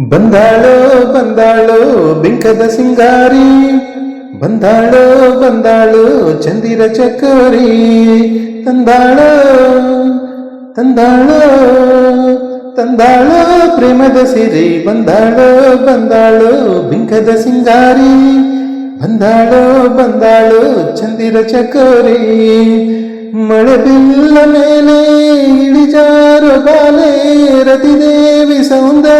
ಬಂದಾಳೋ ಬಂದಾಳೋ ಬಿಂಕದ ಸಿಂಗಾರಿ ಬಂದಾಳೋ ಬಂದಾಳೋ ಚಂದಿರ ಚಕೋರಿ ತಂದಾಳೋ ತಂದಾಳೋ ತಂದಾಳೋ ಪ್ರೇಮದ ಸಿರಿ ಬಂದಾಳೋ ಬಂದಾಳೋ ಬಿಂಕದ ಸಿಂಗಾರಿ ಬಂದಾಳೋ ಬಂದಾಳೋ ಚಂದಿರ ಚಕೋರಿ ಮಳೆ ಬಿಲ್ಲ ಮೇಲೆ ಇಳಿಜಾರು ಬಾಲೆ ರತಿದೇವಿ ಸೌಂದರ್ಯ ಸವತಿನಿ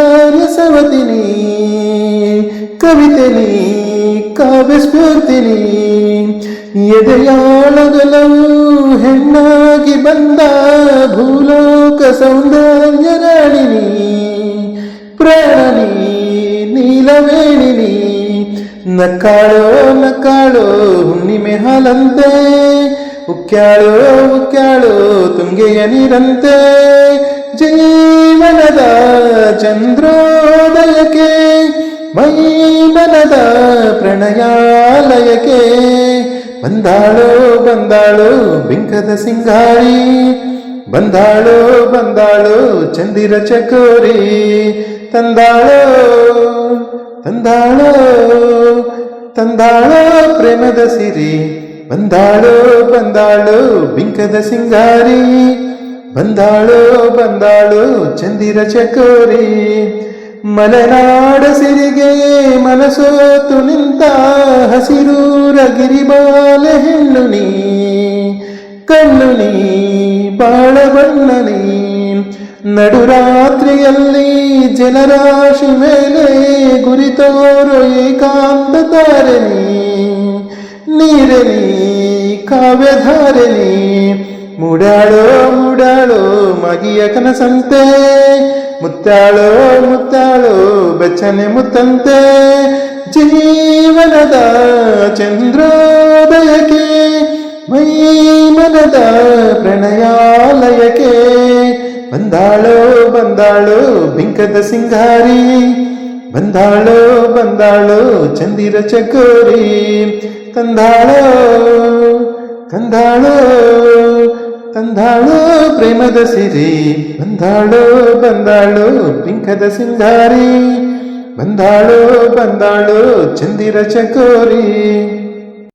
ಕವಿತೆನಿ ಕಾವ್ಯ ಸ್ಫೂರ್ತಿನಿ ಎದೆಯಾಳಗಲವು ಹೆಣ್ಣಾಗಿ ಬಂದ ಭೂಲೋಕ ಸೌಂದರ್ಯ ರಾಣಿನಿ ಪ್ರಾಣಿ ನೀಲವೇಣಿನಿ ನಕ್ಕಾಳೋ ನಕ್ಕಾಳೋ ಹುಣ್ಣಿಮೆ ಹಾಲಂತೆ, ಉಕ್ಕ್ಯಾಳೋ ಉಕ್ಕ್ಯಾಳೋ ತುಂಗೆಯ ನೀರಂತೆ, ಜೀವನದ ಚಂದ್ರೋದಯಕ್ಕೆ ಪ್ರಣಯಾಲಯಕ್ಕೆ ಬಂದಾಳೋ ಬಂದಾಳೋ ಬಿಂಕದ ಸಿಂಗಾರಿ ಬಂದಾಳೋ ಬಂದಾಳೋ ಚಂದಿರ ಚಕೋರಿ ತಂದಾಳೋ ತಂದಾಳೋ ತಂದಾಳೋ ಪ್ರೇಮದ ಸಿರಿ ಬಂದಾಳೋ ಬಂದಾಳೋ ಬಿಂಕದ ಸಿಂಗಾರಿ ಬಂದಾಳೋ ಬಂದಾಳೋ ಚಂದಿರ ಚಕೋರಿ ಮಲೆನಾಡ ಸಿರಿಗೆ ಮನಸೋತು ನಿಂತ ಹಸಿರೂರ ಗಿರಿಬಾಲೆ ಹೆಣ್ಣು ನೀ, ಕಣ್ಣು ನೀ, ಬಾಳ ನಡುರಾತ್ರಿಯಲ್ಲಿ ಜನರಾಶಿ ಮೇಲೆ ಗುರಿತೋರು ಏಕಾಂತ ತಾರಣಿ ನೀರಲಿ ಕಾವ್ಯಧಾರಣಿ ಮುಡಾಳೋ ಮುಡಾಳೋ ಮಗಿಯ ಕನಸಂತೆ ಮುತ್ತಾಳೋ ಮುತ್ತಾಳೋ, ಬೆಚ್ಚನೆ ಮುತ್ತಂತೆ. ಜೀವನದ ಚಂದ್ರೋದಯಕ್ಕೆ ಮೈ ಮನದ ಪ್ರಣಯಾಲಯಕ್ಕೆ. ಬಂದಾಳೋ, ಬಂದಾಳು, ಬಿಂಕದ ಸಿಂಗಾರಿ. ಬಂದಾಳು ಬಂದಾಳು, ಚಂದಿರ ಚಕೋರಿ. ತಂದಾಳು ತಂದಾಳೋ ತಂದಾಳೋ ಪ್ರೇಮದ ಸಿರಿ ಬಂದಾಳೋ ಬಂದಾಳೋ ಬಿಂಕದ ಸಿಂಗಾರಿ ಬಂದಾಳೋ ಬಂದಾಳೋ ಚಂದಿರ ಚಕೋರಿ